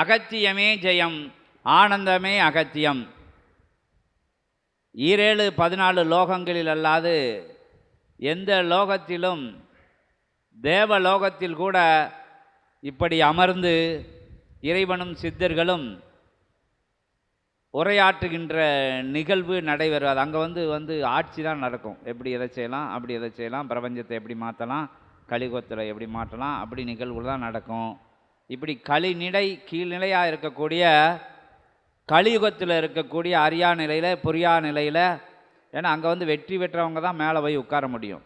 அகத்தியமே ஜெயம் ஆனந்தமே அகத்தியம். ஈரேழு பதினாலு லோகங்களில் அல்லாது எந்த லோகத்திலும் தேவ லோகத்தில் கூட இப்படி அமர்ந்து இறைவனும் சித்தர்களும் உரையாற்றுகின்ற நிகழ்வு நடைபெறாது அங்கே வந்து வந்து ஆட்சி தான் நடக்கும். எப்படி எதை செய்யலாம் அப்படி எதை செய்யலாம் பிரபஞ்சத்தை எப்படி மாற்றலாம் கலிகோத்தில் எப்படி மாற்றலாம் அப்படி நிகழ்வுகள் தான் நடக்கும். இப்படி களிநிலை கீழ்நிலையாக இருக்கக்கூடிய கலியுகத்தில் இருக்கக்கூடிய அரியா நிலையில் புரியா நிலையில் ஏன்னா அங்கே வந்து வெற்றி பெற்றவங்க தான் மேலே போய் உட்கார முடியும்.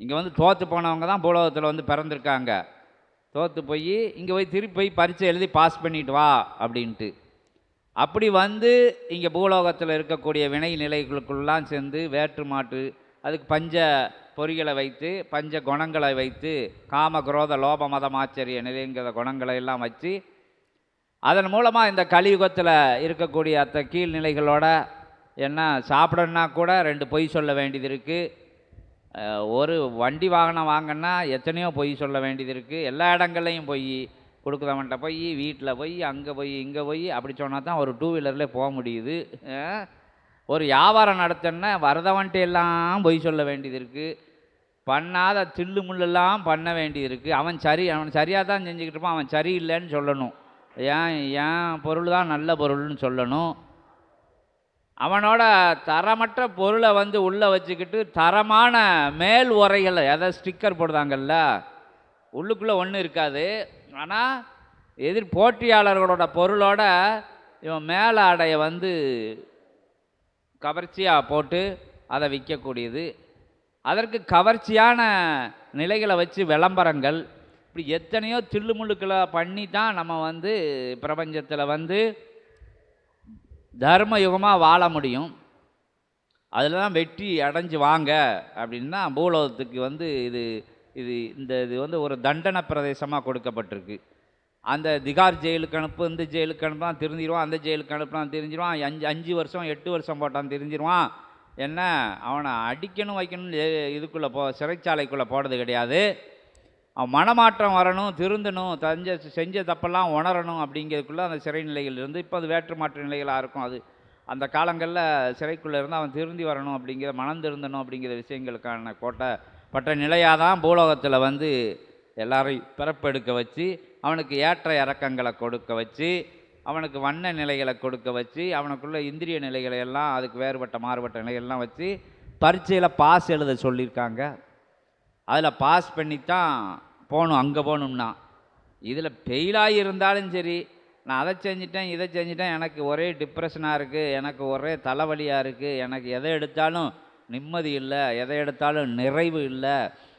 இங்கே வந்து தோற்று போனவங்க தான் பூலோகத்தில் வந்து பிறந்திருக்காங்க. தோற்று போய் இங்கே போய் திருப்பி போய் பரீட்சை எழுதி பாஸ் பண்ணிட்டு வா அப்படின்ட்டு. அப்படி வந்து இங்கே பூலோகத்தில் இருக்கக்கூடிய வினை நிலைகளுக்குள்ளாம் சேர்ந்து வேற்று மாட்டு அதுக்கு பஞ்ச பொறிகளை வைத்து பஞ்ச குணங்களை வைத்து காம குரோத லோப மதமாச்சரிய நிலைங்கிற குணங்களை எல்லாம் வச்சு அதன் மூலமாக இந்த கலியுகத்தில் இருக்கக்கூடிய அத்த கீழ்நிலைகளோட என்ன சாப்பிடணுன்னா கூட ரெண்டு பொய் சொல்ல வேண்டியது இருக்குது ஒரு வண்டி வாகனம் வாங்கினா எத்தனையோ பொய் சொல்ல வேண்டியது இருக்குது எல்லா இடங்கள்லையும் பொய் கொடுக்குறவன்ட்ட போய் வீட்டில் போய் அங்கே போய் இங்கே போய் அப்படி சொன்னால் தான் ஒரு டூ வீலரில் போக முடியுது. ஒரு வியாபாரம் நடத்தணும்னா வரதவன்ட்டு எல்லாம் பொய் சொல்ல வேண்டியது இருக்குது பண்ணாத தில்லு முள்ளெல்லாம் பண்ண வேண்டியது இருக்குது அவன் சரி அவன் சரியாக தான் செஞ்சுக்கிட்டு இருப்பான் அவன் சரியில்லைன்னு சொல்லணும். ஏன் ஏன் பொருள் தான் நல்ல பொருள்னு சொல்லணும். அவனோட தரமற்ற பொருளை வந்து உள்ளே வச்சுக்கிட்டு தரமான மேல் உரைகளை எதை ஸ்டிக்கர் போடுதாங்கல்ல உள்ளுக்குள்ளே ஒன்றும் இருக்காது. ஆனால் எதிர் போட்டியாளர்களோட பொருளோட இவன் மேலாடையை வந்து கவர்ச்சியாக போட்டு அதை விற்கக்கூடியது. அதற்கு கவர்ச்சியான நிலைகளை வச்சு விளம்பரங்கள் இப்படி எத்தனையோ தில்லுமுழுக்களை பண்ணி தான் நம்ம வந்து பிரபஞ்சத்தில் வந்து தர்ம யுகமாக வாழ முடியும். அதில் தான் வெற்றி அடைஞ்சு வாங்க அப்படின்னா பூலோகத்துக்கு வந்து இது இது இந்த இது வந்து ஒரு தண்டனை பிரதேசமாக கொடுக்கப்பட்டிருக்கு. அந்த திகார் ஜெயிலுக்கு அனுப்பு இந்த ஜெயிலுக்கு அனுப்புனா திருந்திடுவான் அந்த ஜெயிலுக்கு அனுப்புனா தெரிஞ்சிருவான் அஞ்சு அஞ்சு வருஷம் எட்டு வருஷம் போட்டான் தெரிஞ்சிருவான். என்ன? அவனை அடிக்கணும் வைக்கணும் இதுக்குள்ளே போ சிறைச்சாலைக்குள்ளே போடுறது கிடையாது. அவன் மனமாற்றம் வரணும் திருந்தணும் தஞ்ச செஞ்ச தப்பெல்லாம் உணரணும் அப்படிங்கிறதுக்குள்ளே அந்த சிறை நிலைகள் இருந்து இப்போ அது வேற்று மாற்று நிலைகளாக இருக்கும் அது. அந்த காலங்களில் சிறைக்குள்ளே இருந்து அவன் திருந்தி வரணும் அப்படிங்கிற மனம் திருந்தணும் அப்படிங்கிற விஷயங்களுக்கான கோட்டை பட்ட நிலையாக தான் பூலோகத்தில் வந்து எல்லாரையும் பிறப்பெடுக்க வச்சு அவனுக்கு ஏற்ற இறக்கங்களை கொடுக்க வச்சு அவனுக்கு வண்ண நிலைகளை கொடுக்க வச்சு அவனுக்குள்ள இந்திரிய நிலைகளை எல்லாம் அதுக்கு வேறுபட்ட மாறுபட்ட நிலைகள்லாம் வச்சு பரீட்சையில் பாஸ் எழுத சொல்லியிருக்காங்க. அதில் பாஸ் பண்ணித்தான் போகணும் அங்கே போகணும்னா. இதில் ஃபெயிலாகி இருந்தாலும் சரி நான் அதை செஞ்சிட்டேன் இதை செஞ்சிட்டேன் எனக்கு ஒரே டிப்ரெஷனாக இருக்குது எனக்கு ஒரே தலைவலியாக இருக்குது எனக்கு எதை எடுத்தாலும் நிம்மதி இல்லை எதை எடுத்தாலும் நிறைவு இல்லை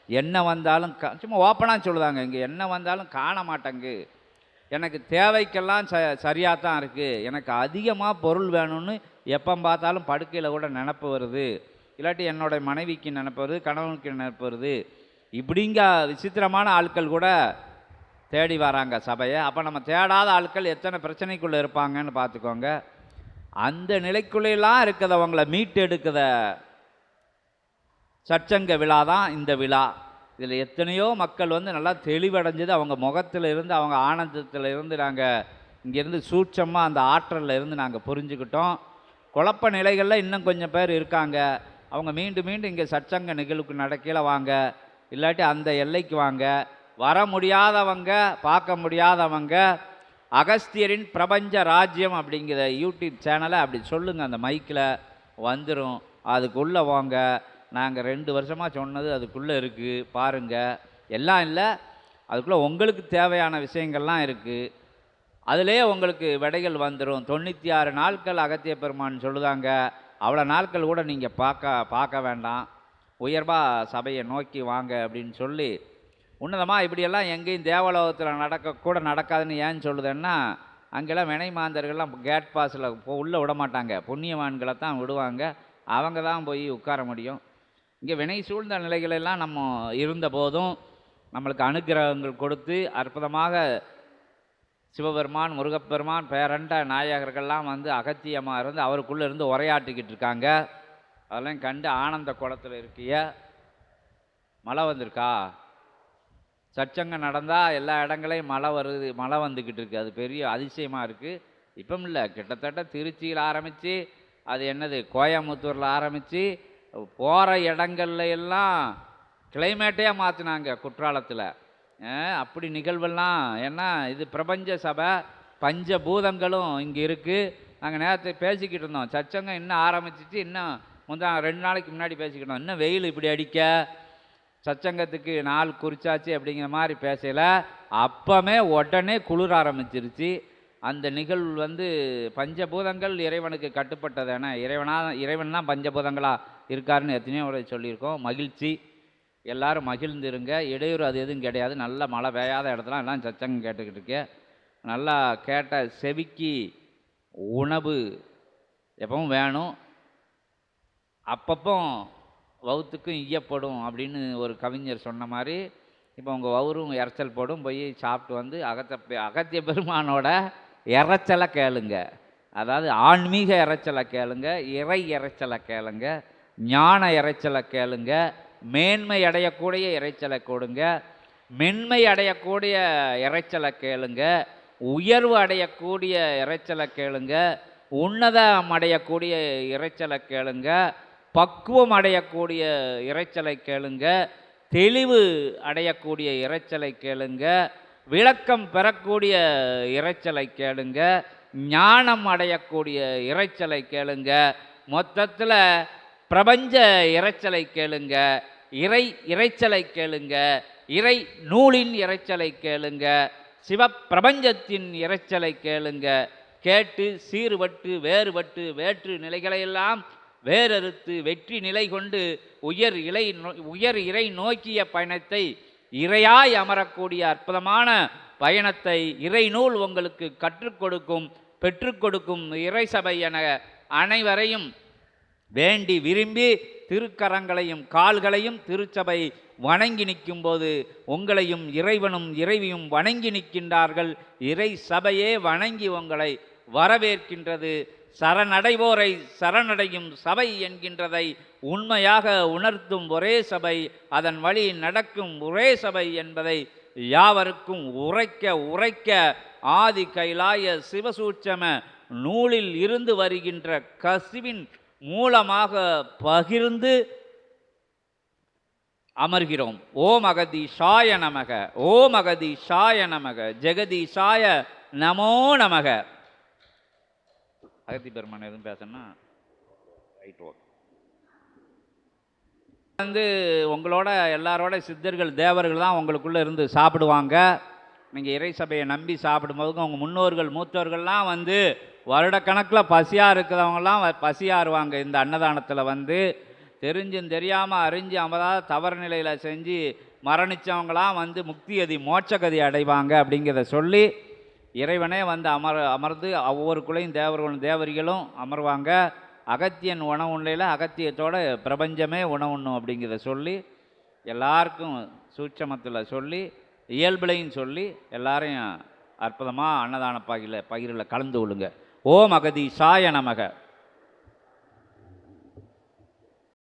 என்ன வந்தாலும் க சும்மா ஓப்பனாக சொல்லுதாங்க. இங்கே என்ன வந்தாலும் காண மாட்டேங்கு. எனக்கு தேவைக்கெல்லாம் ச சரியாக தான் இருக்குது எனக்கு அதிகமாக பொருள் வேணும்னு எப்போ பார்த்தாலும் படுக்கையில் கூட நினப்பு வருது. இல்லாட்டி என்னோட மனைவிக்கு நினப்பு வருது கணவனுக்கு நினப்பு வருது. இப்படிங்க விசித்திரமான ஆட்கள் கூட தேடி வராங்க சபையை. அப்போ நம்ம தேடாத ஆட்கள் எத்தனை பிரச்சனைக்குள்ளே இருப்பாங்கன்னு பார்த்துக்கோங்க. அந்த நிலைக்குள்ளெல்லாம் இருக்கிறவங்கள மீட்டு எடுக்கிற சச்சங்க விழா தான் இந்த விழா. இதில் எத்தனையோ மக்கள் வந்து நல்லா தெளிவடைஞ்சது. அவங்க முகத்தில் இருந்து அவங்க ஆனந்தத்தில் இருந்து நாங்கள் இங்கேருந்து சூட்சமாக அந்த ஆற்றலில் இருந்து நாங்கள் புரிஞ்சுக்கிட்டோம். குழப்ப நிலைகளில் இன்னும் கொஞ்சம் பேர் இருக்காங்க. அவங்க மீண்டும் மீண்டும் இங்கே சச்சங்க நிகழ்வுக்கு நடக்கையில் வாங்க. இல்லாட்டி அந்த எல்லைக்கு வாங்க. வர முடியாதவங்க பார்க்க முடியாதவங்க அகஸ்தியரின் பிரபஞ்ச ராஜ்யம் அப்படிங்கிற யூடியூப் சேனலை அப்படி சொல்லுங்கள் அந்த மைக்கில் வந்துடும் அதுக்குள்ளே வாங்க. நாங்கள் ரெண்டு வருஷமாக சொன்னது அதுக்குள்ளே இருக்குது பாருங்கள் எல்லாம் இல்லை அதுக்குள்ளே உங்களுக்கு தேவையான விஷயங்கள்லாம் இருக்குது அதிலே உங்களுக்கு விடைகள் வந்துடும் தொண்ணூற்றி ஆறு நாட்கள் அகத்திய பெருமான் சொல்லுதாங்க. அவ்வளோ நாட்கள் கூட நீங்கள் பார்க்க பார்க்க வேண்டாம். உயர்வாக சபையை நோக்கி வாங்க அப்படின்னு சொல்லி உன்னதமாக இப்படியெல்லாம் எங்கேயும் தேவலோகத்தில் நடக்க கூட நடக்காதுன்னு ஏன் சொல்லுதேன்னா அங்கெல்லாம் வினை மாந்தர்கள்லாம் கேட் பாஸில் உள்ளே விட மாட்டாங்க புண்ணியவான்களை தான் விடுவாங்க. அவங்க தான் போய் உட்கார முடியும். இங்கே வினை சூழ்ந்த நிலைகளெல்லாம் நம்ம இருந்த போதும் நம்மளுக்கு அனுக்கிரகங்கள் கொடுத்து அற்புதமாக சிவபெருமான் முருகப்பெருமான் பேரண்ட நாயகர்கள்லாம் வந்து அகத்தியமாக இருந்து அவருக்குள்ளே இருந்து உரையாற்றிக்கிட்டு இருக்காங்க. அதெல்லாம் கண்டு ஆனந்த குளத்தில் இருக்கிய மழை வந்திருக்கா? சச்சங்கம் நடந்தால் எல்லா இடங்களையும் மழை வருது மழை வந்துக்கிட்டு இருக்குது அது பெரிய அதிசயமாக இருக்குது இப்போ இல்லை. கிட்டத்தட்ட திருச்சியில் ஆரம்பித்து அது என்னது கோயம்புத்தூரில் ஆரம்பித்து போகிற இடங்கள்ல எல்லாம் கிளைமேட்டே மாற்றினாங்க குற்றாலத்தில் அப்படி நிகழ்வெல்லாம் ஏன்னா இது பிரபஞ்ச சபை பஞ்சபூதங்களும் இங்கே இருக்குது நாங்கள் நேரத்தை பேசிக்கிட்டு இருந்தோம். சச்சங்கம் இன்னும் ஆரம்பிச்சிச்சு இன்னும் முந்தா ரெண்டு நாளைக்கு முன்னாடி பேசிக்கிட்டோம் இன்னும் வெயில் இப்படி அடிக்க சச்சங்கத்துக்கு நாள் குறிச்சாச்சு அப்படிங்கிற மாதிரி பேசல. அப்பமே உடனே குளிர ஆரம்பிச்சிருச்சு. அந்த நிகழ்வு வந்து பஞ்சபூதங்கள் இறைவனுக்கு கட்டுப்பட்டது. ஏன்னா இறைவனா இறைவன் தான் பஞ்சபூதங்களாக இருக்காருன்னு எத்தனையோ முறை சொல்லியிருக்கோம். மகிழ்ச்சி. எல்லோரும் மகிழ்ந்துருங்க. இடையூறு அது எதுவும் கிடையாது. நல்ல மழை பெய்யாத இடத்துல எல்லாம் சச்சங்கம் கேட்டுக்கிட்டு இருக்கேன் நல்லா கேட்ட செவிக்கு உணவு எப்பவும் வேணும். அப்பப்போ வவுத்துக்கும் ஈயப்படும் அப்படின்னு ஒரு கவிஞர் சொன்ன மாதிரி இப்போ உங்கள் வவுரும் இறைச்சல் போடும். போய் சாப்பிட்டு வந்து அகத்த பெ- அகத்திய பெருமானோட இறைச்சலை கேளுங்க. அதாவது ஆன்மீக இறைச்சலை கேளுங்க. இறை இறைச்சலை கேளுங்க. ஞான இறைச்சலை கேளுங்க மேன்மை அடையக்கூடிய இறைச்சலை கொடுங்க மென்மை அடையக்கூடிய இறைச்சலை கேளுங்க உயர்வு அடையக்கூடிய இறைச்சலை கேளுங்க உன்னதம் அடையக்கூடிய இறைச்சலை கேளுங்க பக்குவம் அடையக்கூடிய இறைச்சலை கேளுங்க தெளிவு அடையக்கூடிய இறைச்சலை கேளுங்க விளக்கம் பெறக்கூடிய இறைச்சலை கேளுங்க ஞானம் அடையக்கூடிய இறைச்சலை கேளுங்க. மொத்தத்தில் பிரபஞ்ச இறைச்சலை கேளுங்க இறை இறைச்சலை கேளுங்க இறை நூலின் இறைச்சலை கேளுங்க சிவப்பிரபஞ்சத்தின் இறைச்சலை கேளுங்க. கேட்டு சீறுபட்டு வேறுபட்டு வேற்று நிலைகளையெல்லாம் வேறறுத்து வெற்றி நிலை கொண்டு உயர் இலை உயர் இறை நோக்கிய பயணத்தை இறையாய் அமரக்கூடிய அற்புதமான பயணத்தை இறை நூல் உங்களுக்கு கற்றுக் கொடுக்கும் பெற்றுக் கொடுக்கும் இறை சபை என அனைவரையும் வேண்டி விரும்பி திருக்கரங்களையும் கால்களையும் திருச்சபை வணங்கி நிற்கும்போது உங்களையும் இறைவனும் இறைவியும் வணங்கி நிற்கின்றார்கள். இறை சபையே வணங்கி உங்களை வரவேற்கின்றது. சரணடைவோரை சரணடையும் சபை என்கின்றதை உண்மையாக உணர்த்தும் ஒரே சபை அதன் வழி நடக்கும் ஒரே சபை என்பதை யாவருக்கும் உரைக்க உரைக்க ஆதி கைலாய சிவசூட்சம நூலில் இருந்து வருகின்ற கசிவின் மூலமாக பகிர்ந்து அமர்கிறோம். ஓம் சாய நமக ஓம் சாய நமக ஜெகதி சாய நமோ நமக. அகதி பெருமான் எதுவும் பேசணும்னா ரைட் ஓகே வந்து உங்களோட எல்லாரோட சித்தர்கள் தேவர்கள் தான் உங்களுக்குள்ளே இருந்து சாப்பிடுவாங்க. நீங்கள் இறை சபையை நம்பி சாப்பிடும்போது உங்கள் முன்னோர்கள் மூத்தோர்கள்லாம் வந்து வருடக்கணக்கில் பசியாக இருக்கிறவங்கலாம் பசியாருவாங்க பசியாறுவாங்க இந்த அன்னதானத்தில் வந்து தெரிஞ்சும் தெரியாமல் அறிஞ்சு அமதாக தவறு நிலையில் செஞ்சு மரணித்தவங்களாம் வந்து முக்தியதி மோட்சகதி அடைவாங்க அப்படிங்கிறத சொல்லி இறைவனே வந்து அமர் அமர்ந்து ஒவ்வொரு குலையும் தேவர்களும் தேவரிகளும் அமர்வாங்க. அகத்தியன் உணவு உண்டையில் அகத்தியத்தோட பிரபஞ்சமே உணவுண்ணும் அப்படிங்கிறத சொல்லி எல்லாருக்கும் சூட்சமத்தில் சொல்லி இயல்பிலையும் சொல்லி எல்லாரையும் அற்புதமாக அன்னதான பகிரில் பகிரில் கலந்து கொள்ளுங்கள் ஓம் அகதி சாய நமக.